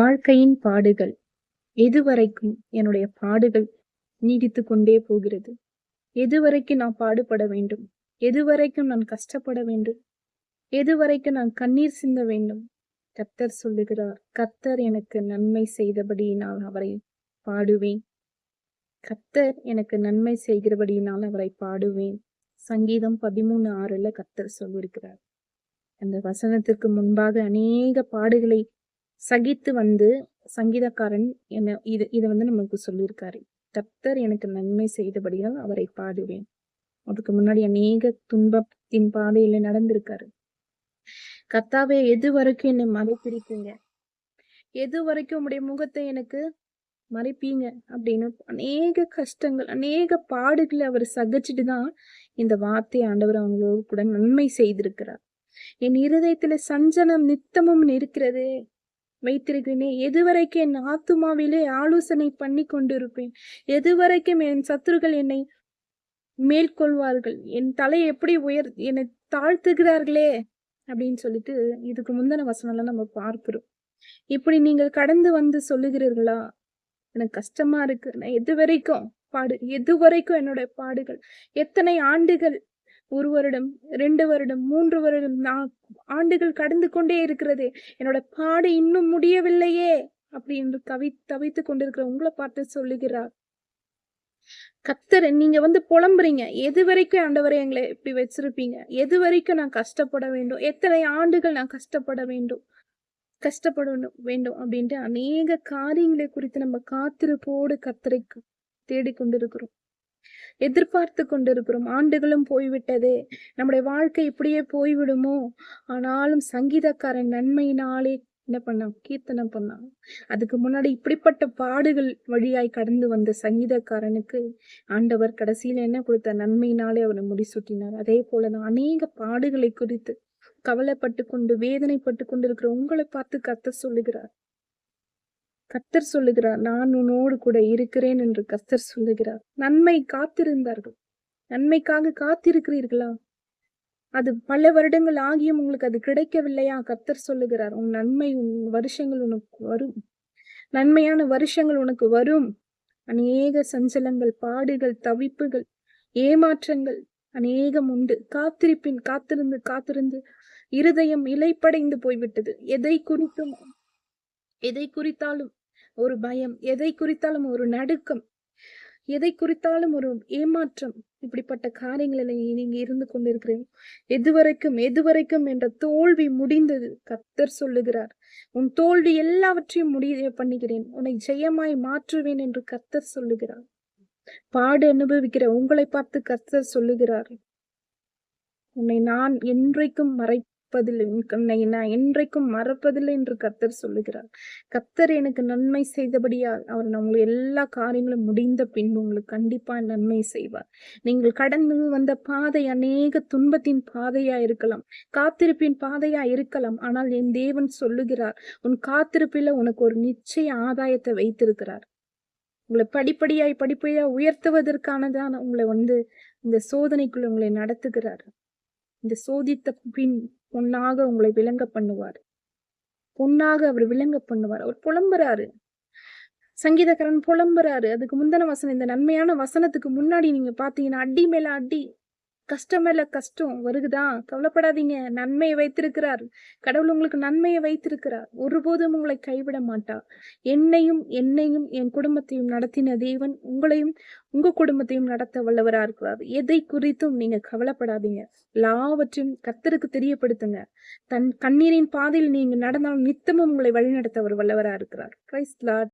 வாழ்க்கையின் பாடுகள். எதுவரைக்கும் என்னுடைய பாடுகள் நீடித்து கொண்டே போகிறது. எதுவரைக்கும் நான் பாடுபட வேண்டும். எதுவரைக்கும் நான் கஷ்டப்பட வேண்டும். எதுவரைக்கும் நான் கண்ணீர் சிந்த வேண்டும். கர்த்தர் சொல்லுகிறார் கர்த்தர் எனக்கு நன்மை செய்தபடியினால் அவரை பாடுவேன். கர்த்தர் எனக்கு நன்மை செய்கிறபடியினால் அவரை பாடுவேன். சங்கீதம் பதிமூணு ஆறுல கர்த்தர் சொல்லியிருக்கிறார். அந்த வசனத்திற்கு முன்பாக அநேக பாடுகளை சகித்து வந்து சங்கீதக்காரன் என்ன இது இதை வந்து நமக்கு சொல்லியிருக்காரு. கர்த்தர் எனக்கு நன்மை செய்தபடியால் அவரை பாடுவேன் அதுக்கு முன்னாடி அநேக துன்பத்தின் பாதையில நடந்திருக்காரு. கர்த்தாவே எது வரைக்கும் என்னை மறைப்பிடிப்பீங்க எது வரைக்கும் உங்களுடைய முகத்தை எனக்கு மறைப்பீங்க? அப்படின்னு அநேக கஷ்டங்கள் அநேக பாடுகளை அவர் சகிச்சுட்டு தான் இந்த வார்த்தை ஆண்டவர் அவங்களோடு கூட நன்மை செய்திருக்கிறார். என் இருதயத்துல சஞ்சனம் நித்தமும் இருக்கிறதே வைத்திருக்கிறேனே எதுவரைக்கும் என் ஆத்துமாவிலே ஆலோசனை பண்ணி கொண்டிருப்பேன். எதுவரைக்கும் என் சத்துருக்கள் என்னை மேற்கொள்வார்கள். என் தலை எப்படி உயர் என்னை தாழ்த்துகிறார்களே? அப்படின்னு சொல்லிட்டு இதுக்கு முந்தின வசனம்லாம் நம்ம பார்க்கிறோம். இப்படி நீங்கள் கடந்து வந்து சொல்லுகிறீர்களா? எனக்கு கஷ்டமா இருக்கு. நான் எது வரைக்கும் பாடு எது வரைக்கும் என்னோட பாடுகள் எத்தனை ஆண்டுகள் ஒரு வருடம் ரெண்டு வருடம் மூன்று வருடம் நான் ஆண்டுகள் கடந்து கொண்டே இருக்கிறது. என்னோட பாடு இன்னும் முடியவில்லையே அப்படி என்று கவி தவித்து கொண்டிருக்கிற உங்களை பார்த்து சொல்லுகிறார். கத்தர் நீங்க வந்து புலம்புறீங்க. எது வரைக்கும் ஆண்டவரை எங்களை இப்படி வச்சிருப்பீங்க? எது வரைக்கும் நான் கஷ்டப்பட வேண்டும்? எத்தனை ஆண்டுகள் நான் கஷ்டப்பட வேண்டும்? கஷ்டப்படணும் வேண்டும் அப்படின்ட்டு அநேக காரியங்களை குறித்து நம்ம காத்திருப்போடு கத்தரை தேடிக்கொண்டிருக்கிறோம். எதிர்பார்த்து கொண்டிருக்கிறோம். ஆண்டுகளும் போய்விட்டது. நம்முடைய வாழ்க்கை இப்படியே போய்விடுமோ? ஆனாலும் சங்கீதக்காரன் நன்மையினாலே என்ன பண்ணான்? கீர்த்தனம் பண்ணான். அதுக்கு முன்னாடி இப்படிப்பட்ட பாடுகள் வழியாய் கடந்து வந்த சங்கீதக்காரனுக்கு ஆண்டவர் கடைசியில என்ன கொடுத்த நன்மையினாலே அவனை முடிசூட்டினார். அதே போல நான் அநேக பாடுகளை குறித்து கவலைப்பட்டு கொண்டு வேதனைப்பட்டு கொண்டு இருக்கிற உங்களை பார்த்து கத்த சொல்லுகிறார். கத்தர் சொல்லுகிறார் நான் உன்னோடு கூட இருக்கிறேன் என்று கத்தர் சொல்லுகிறார். நன்மை காத்திருந்தார்கள். நன்மைக்காக காத்திருக்கிறீர்களா? அது பல வருடங்கள் ஆகியும் உங்களுக்கு அது கிடைக்கவில்லையா? கத்தர் சொல்லுகிறார் உன் நன்மை உன் வருஷங்கள் உனக்கு வரும். நன்மையான வருஷங்கள் உனக்கு வரும். அநேக சஞ்சலங்கள் பாடுகள் தவிப்புகள் ஏமாற்றங்கள் அநேகம் உண்டு. காத்திருப்பின் காத்திருந்து காத்திருந்து இருதயம் இலைப்படைந்து போய்விட்டது. எதை குறித்தும் எதை குறித்தாலும் ஒரு பயம். எதை குறித்தாலும் ஒரு நடுக்கம். எதை குறித்தாலும் ஒரு ஏமாற்றம். இப்படிப்பட்ட காரியங்களில் நீங்க இருந்து கொண்டிருக்கிறேன் எதுவரைக்கும் எதுவரைக்கும் என்ற தோல்வி முடிந்தது. கத்தர் சொல்லுகிறார் உன் தோல்வி எல்லாவற்றையும் முடிய பண்ணுகிறேன் உன்னை ஜெயமாய் மாற்றுவேன் என்று கத்தர் சொல்லுகிறார். பாடு அனுபவிக்கிற உங்களை பார்த்து கத்தர் சொல்லுகிறார் உன்னை நான் என்றைக்கும் மறை மறப்பதில்லை. நான் என்றைக்கும் மறப்பதில்லை என்று கத்தர் சொல்லுகிறார். கத்தர் எனக்கு நன்மை செய்தபடியால் அவர் நம்மளுடைய எல்லா காரியங்களும் முடிந்த பின்பு உங்களுக்கு கண்டிப்பா நன்மை செய்வார். நீங்கள் கடந்து வந்த பாதை அநேக துன்பத்தின் பாதையா இருக்கலாம். காத்திருப்பின் பாதையா இருக்கலாம். ஆனால் என் தேவன் சொல்லுகிறார் உன் காத்திருப்பில உனக்கு ஒரு நிச்சய ஆதாயத்தை வைத்திருக்கிறார். உங்களை படிப்படியாய் படிப்படியா உயர்த்துவதற்கானதான் உங்களை வந்து இந்த சோதனைக்குள்ள உங்களை நடத்துகிறார். இந்த சோதித்த பின் பொன்னாக உங்களை விளங்க பண்ணுவார். பொன்னாக அவர் விளங்க பண்ணுவார். அவர் புலம்புறாரு. சங்கீதக்காரன் புலம்புறாரு. அதுக்கு முந்தின வசனம் இந்த நன்மையான வசனத்துக்கு முன்னாடி நீங்க பாத்தீங்கன்னா அடி மேல அடி. கஷ்டம் மேல கஷ்டம் வருகுதா? கவலைப்படாதீங்க. நன்மையை வைத்திருக்கிறார். கடவுள் உங்களுக்கு நன்மையை வைத்திருக்கிறார். ஒருபோதும் உங்களை கைவிட மாட்டார் என்னையும் என்னையும் என் குடும்பத்தையும் நடத்தின தேவன் உங்களையும் உங்க குடும்பத்தையும் நடத்த வல்லவரா இருக்கிறார். எதை குறித்தும் நீங்க கவலைப்படாதீங்க. எல்லாவற்றையும் கத்தருக்கு தெரியப்படுத்துங்க. தன் கண்ணீரின் பாதையில் நீங்க நடந்தாலும் நித்தமும் உங்களை வழிநடத்த அவர் வல்லவரா இருக்கிறார். கிரைஸ்ட்